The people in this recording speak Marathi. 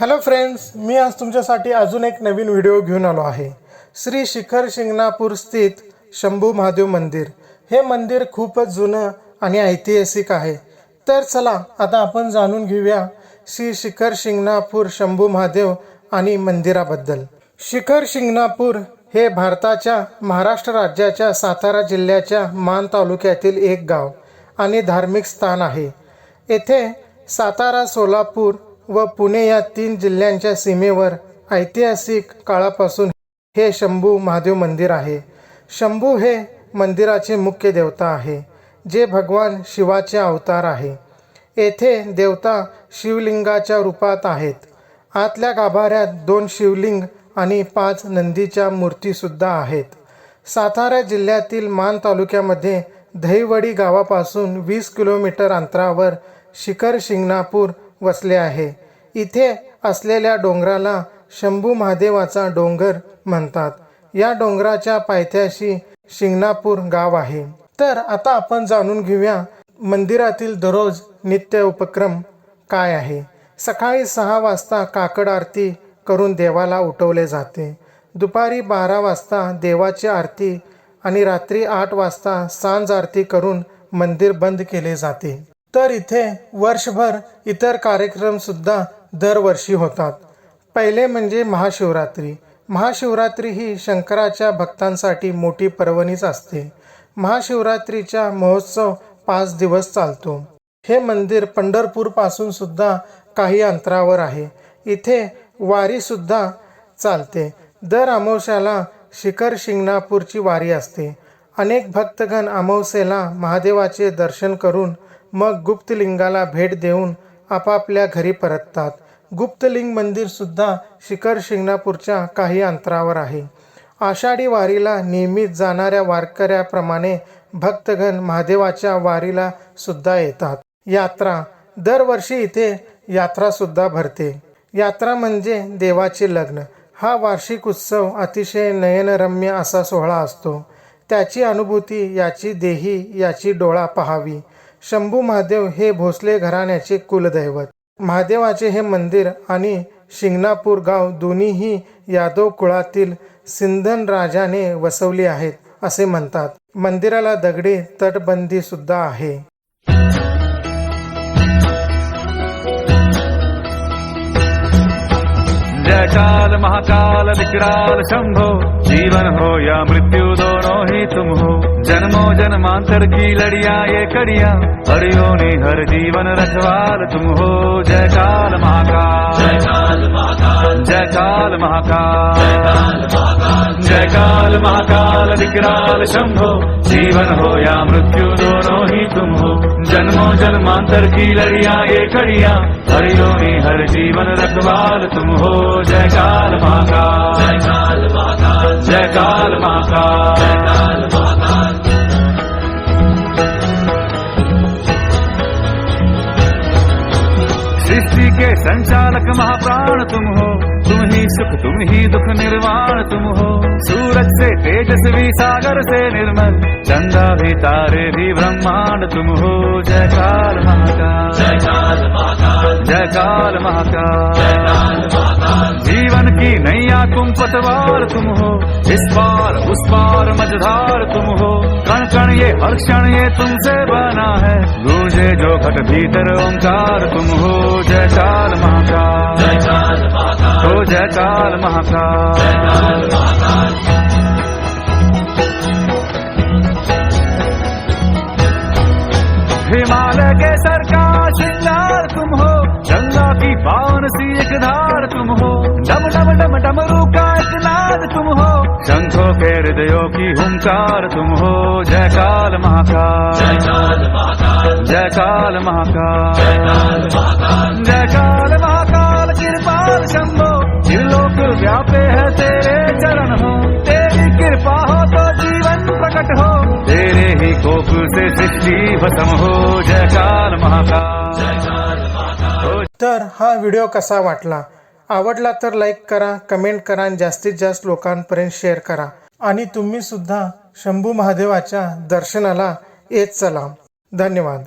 हॅलो फ्रेंड्स मी आज तुमच्यासाठी अजून एक नवीन व्हिडिओ घेऊन आलो आहे. श्री शिखर शिंगणापूर स्थित शंभू महादेव मंदिर. हे मंदिर खूपच जुनं आणि ऐतिहासिक आहे. तर चला आता आपण जाणून घेऊया श्री शिखर शिंगणापूर शंभू महादेव आणि मंदिराबद्दल. शिखर शिंगणापूर हे भारताच्या महाराष्ट्र राज्याच्या सातारा जिल्ह्याच्या मान तालुक्यातील एक गाव आणि धार्मिक स्थान आहे. येथे सातारा सोलापूर व पुणे या तीन जिल्ह्यांच्या सीमेवर ऐतिहासिक काळापासून हे शंभू महादेव मंदिर आहे. शंभू हे मंदिराचे मुख्य देवता आहे जे भगवान शिवाचे अवतार आहे. येथे देवता शिवलिंगाच्या रूपात आहेत. आतल्या गाभाऱ्यात दोन शिवलिंग आणि पाच नंदीच्या मूर्तीसुद्धा आहेत. सातारा जिल्ह्यातील मान तालुक्यामध्ये दहिवडी गावापासून वीस किलोमीटर अंतरावर शिखर शिंगणापूर वसले आहे. इथे असलेल्या डोंगराला शंभू महादेवाचा डोंगर म्हणतात. या डोंगराच्या पायथ्याशी शिंगणापूर गाव आहे. तर आता आपण जाणून घेऊया मंदिरातील दररोज नित्य उपक्रम काय आहे. सकाळी सहा वाजता काकड आरती करून देवाला उठवले जाते. दुपारी बारा वाजता देवाची आरती आणि रात्री आठ वाजता सांज आरती करून मंदिर बंद केले जाते. तर इथे वर्षभर इतर कार्यक्रमसुद्धा दरवर्षी होतात. पहिले म्हणजे महाशिवरात्री. महाशिवरात्री ही शंकराच्या भक्तांसाठी मोठी पर्वणीच असते. महाशिवरात्रीचा महोत्सव पाच दिवस चालतो. हे मंदिर पंढरपूरपासून सुद्धा काही अंतरावर आहे. इथे वारीसुद्धा चालते. दर अमावस्याला शिखर शिंगणापूरची वारी असते. अनेक भक्तगण अमावस्येला महादेवाचे दर्शन करून मग गुप्तलिंगाला भेट देऊन आपापल्या घरी परततात. गुप्तलिंग मंदिरसुद्धा शिखर शिंगणापूरच्या काही अंतरावर आहे. आषाढी वारीला नियमित जाणाऱ्या वारकऱ्याप्रमाणे भक्तगण महादेवाच्या वारीला सुद्धा येतात. यात्रा दरवर्षी इथे यात्रासुद्धा भरते. यात्रा म्हणजे देवाचे लग्न. हा वार्षिक उत्सव अतिशय नयनरम्य असा सोहळा असतो. त्याची अनुभूती याची देही याची डोळा पहावी. शंभू महादेव हे भोसले घराण्याचे कुलदैवत. महादेवाचे हे मंदिर आणि शिंगणापूर गाव दोन्हीही यादव कुळातील सिंधन राजाने वसवली आहेत असे म्हणतात. मंदिराला दगडी तटबंदी सुद्धा आहे. जय काल महाकाल विकराल शंभो। जीवन हो या मृत्यु दोनों ही तुम हो। जन्मो जन्मांतर की लड़िया ये कड़िया। हरियो ने हर जीवन रखवाल तुम हो। जय काल महाकाल। जय काल महाकाल। जय काल महाकाल। जय काल महाकाल विकराल शंभो। जीवन हो या मृत्यु दोनों ही तुम हो। जन्मो जन्मांतर की लड़िया ये कड़िया। हरियो ने हर जीवन रखवाल तुम हो जय काल महाकाल। जय काल महाकाल। जय काल महाकाल। जय काल महाकाल। सृष्टि के संचालक महाप्राण तुम हो। ही सुख तुम ही दुख निर्वाण तुम हो। सूरज से तेजस्वी सागर से निर्मल चंदा भी तारे भी ब्रह्मांड तुम हो। जय काल महाकाल। जय काल महाकाल। जय काल महाकाल। जीवन की नैया तुम पतवार तुम हो। इस पार उस पार मझधार तुम हो। कण कण ये हर क्षण ये तुमसे बना है। गूंजे जो घट भीतर ओंकार तुम हो। जय काल महाकाल। जय काल महाकाल हो जय काल महाकाल। हिमालय के सर का श्रृंगार तुम हो? गंगा की पावन सी एक धार तुम हो? डम डम डम डमरू का एक नाद तुम हो? शंखों के हृदयों की हुंकार तुम हो? जय काल महाकाल। जय काल महाकाल। जय काल महाकाल। जय काल महाकाल। जय काल महाकाल। महाकाल तर हा व्हिडिओ कसा वाटला? आवडला तर लाईक करा कमेंट करा आणि जास्तीत जास्त लोकांपर्यंत शेअर करा. आणि तुम्ही सुद्धा शंभू महादेवाच्या दर्शनाला येत चला. धन्यवाद.